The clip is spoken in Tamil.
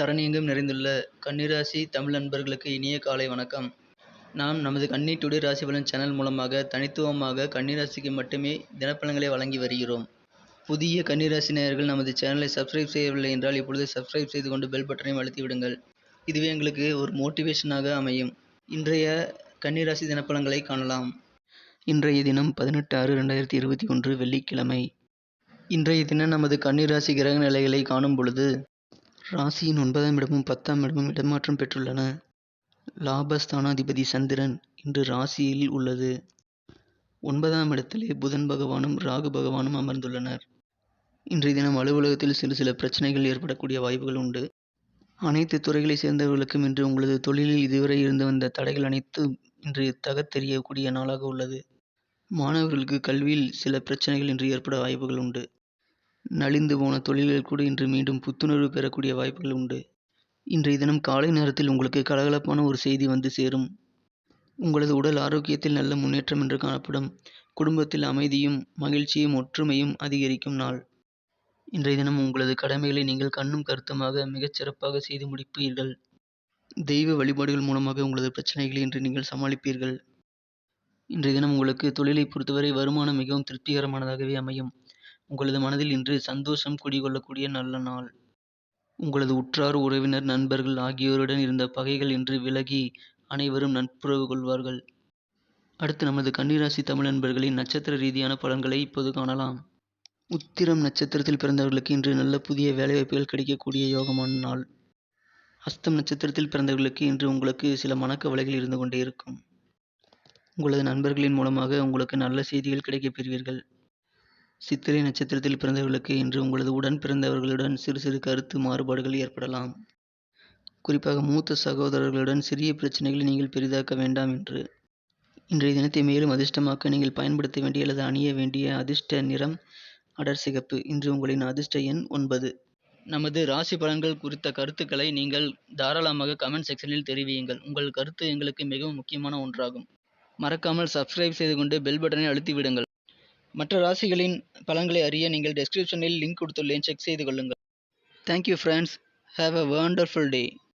தரணியெங்கும் நிறைந்துள்ள கன்னிராசி தமிழ் நண்பர்களுக்கு இனிய காலை வணக்கம். நாம் நமது கன்னி டுடே ராசி பலன் சேனல் மூலமாக தனித்துவமாக கன்னிராசிக்கு மட்டுமே தினப்பலன்களை வழங்கி வருகிறோம். புதிய கன்னிராசி நேயர்கள் நமது சேனலை சப்ஸ்கிரைப் செய்யவில்லை என்றால் இப்பொழுது சப்ஸ்கிரைப் செய்து கொண்டு பெல் பட்டனையும் அழுத்தி விடுங்கள். இதுவே எங்களுக்கு ஒரு மோட்டிவேஷனாக அமையும். இன்றைய கன்னிராசி தினப்பலன்களை காணலாம். இன்றைய தினம் பதினெட்டு ஆறு ரெண்டாயிரத்தி இருபத்தி ஒன்று வெள்ளிக்கிழமை. இன்றைய தினம் நமது கன்னிராசி கிரக நிலைகளை காணும் பொழுது ராசியின் ஒன்பதாம் இடமும் பத்தாம் இடமும் இடமாற்றம் பெற்றுள்ளன. லாபஸ்தானாதிபதி சந்திரன் இன்று ராசியில் உள்ளது. ஒன்பதாம் இடத்திலே புதன் பகவானும் ராகு பகவானும் அமர்ந்துள்ளனர். இன்றைய தினம் அலுவலகத்தில் சிறு சில பிரச்சனைகள் ஏற்படக்கூடிய வாய்ப்புகள் உண்டு. அனைத்து துறைகளை சேர்ந்தவர்களுக்கும் இன்று உங்களது தொழிலில் இதுவரை இருந்து வந்த தடைகள் அனைத்தும் இன்று தகத்தெறியக்கூடிய நாளாக உள்ளது. மாணவர்களுக்கு கல்வியில் சில பிரச்சனைகள் இன்று ஏற்பட வாய்ப்புகள் உண்டு. நலிந்து போன தொழில்கள் கூட இன்று மீண்டும் புத்துணர்வு பெறக்கூடிய வாய்ப்புகள் உண்டு. இன்றைய தினம் காலை நேரத்தில் உங்களுக்கு கலகலப்பான ஒரு செய்தி வந்து சேரும். உங்களது உடல் ஆரோக்கியத்தில் நல்ல முன்னேற்றம் என்று காணப்படும். குடும்பத்தில் அமைதியும் மகிழ்ச்சியும் ஒற்றுமையும் அதிகரிக்கும் நாள். இன்றைய தினம் உங்களது கடமைகளை நீங்கள் கண்ணும் கருத்துமாக மிகச் சிறப்பாக செய்து முடிப்பீர்கள். தெய்வ வழிபாடுகள் மூலமாக உங்களது பிரச்சனைகளை இன்று நீங்கள் சமாளிப்பீர்கள். இன்றைய தினம் உங்களுக்கு தொழிலை பொறுத்தவரை வருமானம் மிகவும் திருப்திகரமானதாகவே அமையும். உங்களது மனதில் இன்று சந்தோஷம் குடிகொள்ளக்கூடிய நல்ல நாள். உங்களது உற்றார் உறவினர் நண்பர்கள் ஆகியோருடன் இருந்த பகைகள் இன்று விலகி அனைவரும் நட்புறவு கொள்வார்கள். அடுத்து நமது கன்னிராசி தமிழ் நண்பர்களின் நட்சத்திர ரீதியான பலன்களை இப்போது காணலாம். உத்திரம் நட்சத்திரத்தில் பிறந்தவர்களுக்கு இன்று நல்ல புதிய வேலைவாய்ப்புகள் கிடைக்கக்கூடிய யோகமான நாள். அஸ்தம் நட்சத்திரத்தில் பிறந்தவர்களுக்கு இன்று உங்களுக்கு சில மனக்கவலைகள் இருந்து கொண்டே இருக்கும். உங்களது நண்பர்களின் மூலமாக உங்களுக்கு நல்ல செய்திகள் கிடைக்கப் பெறுவீர்கள். சித்திரை நட்சத்திரத்தில் பிறந்தவர்களுக்கு இன்று உங்களது உடன் பிறந்தவர்களுடன் சிறு சிறு கருத்து மாறுபாடுகள் ஏற்படலாம். குறிப்பாக மூத்த சகோதரர்களுடன் சிறிய பிரச்சனைகளை நீங்கள் பெரிதாக்க வேண்டாம் என்று. இன்றைய தினத்தை மேலும் அதிர்ஷ்டமாக்க நீங்கள் பயன்படுத்த வேண்டிய அல்லது அணிய வேண்டிய அதிர்ஷ்ட நிறம் அடர் சிகப்பு. இன்று உங்களின் அதிர்ஷ்ட எண் ஒன்பது. நமது ராசி பலன்கள் குறித்த கருத்துக்களை நீங்கள் தாராளமாக கமெண்ட் செக்ஷனில் தெரிவியுங்கள். உங்கள் கருத்து எங்களுக்கு மிகவும் முக்கியமான ஒன்றாகும். மறக்காமல் சப்ஸ்கிரைப் செய்து கொண்டு பெல் பட்டனை அழுத்தி விடுங்கள். மற்ற ராசிகளின் பலன்களை அறிய நீங்கள் டெஸ்கிரிப்ஷனில் லிங்க் கொடுத்துள்ளேன். செக் செய்து கொள்ளுங்கள். Thank you friends have a wonderful day